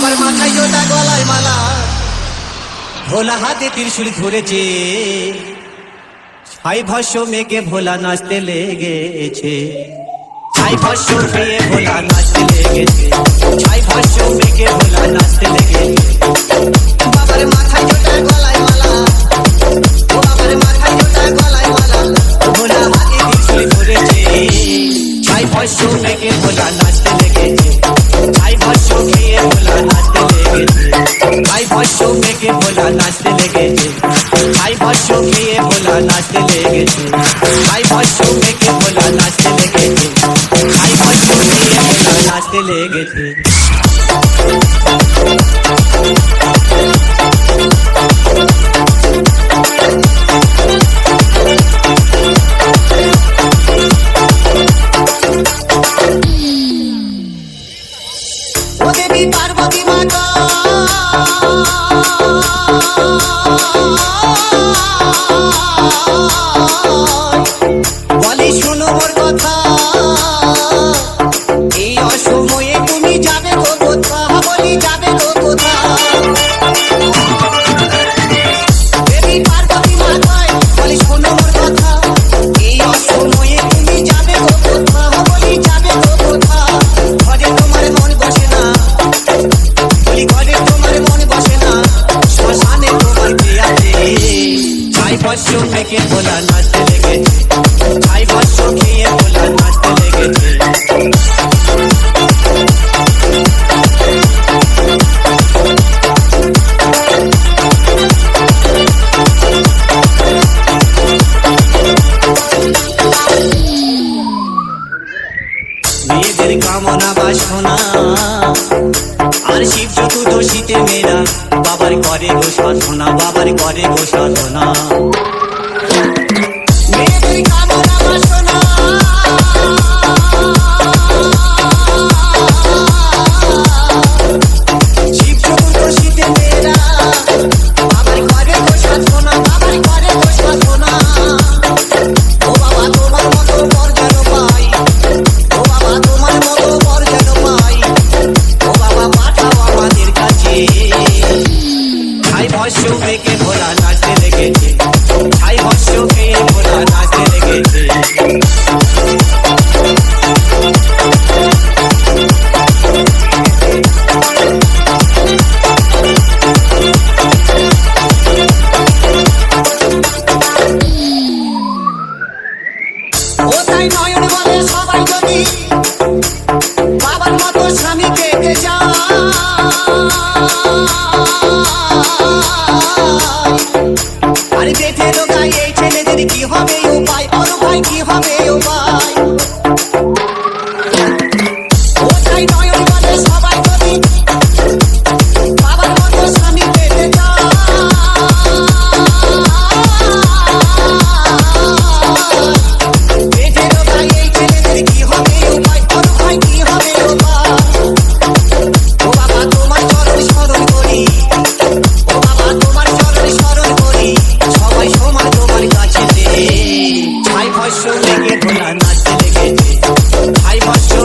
আমার মাথায় ওটা গলায় মালা। ভোলা হাতে ত্রিশুল ধরেছে ছাই ভস্য মেঘে ভোলা নাচতে লেগেছে। ছাই ভস্য মেয়ে ভোলা নাচতে লেগেছে। ছাই ভস্য মেঘে ভাই বসো মেঘে ভোলা নাচতে লেগেছে ভাই বসো মেঘে ভোলা নাচতে লেগেছে Oh মেয়েরা বাবার করে গোসা সোনা বাবার করে গোসা সোনা তাই নয়ন বলে সবাই যদি বাবার মতো স্বামী পেতে যায় আর বেঁধে লোকায় এই ছেলেদের কি হবে উপায়? অরু কি হবে? হাই ফসল লেগে দোলা নাচ লেগে হাই ফসল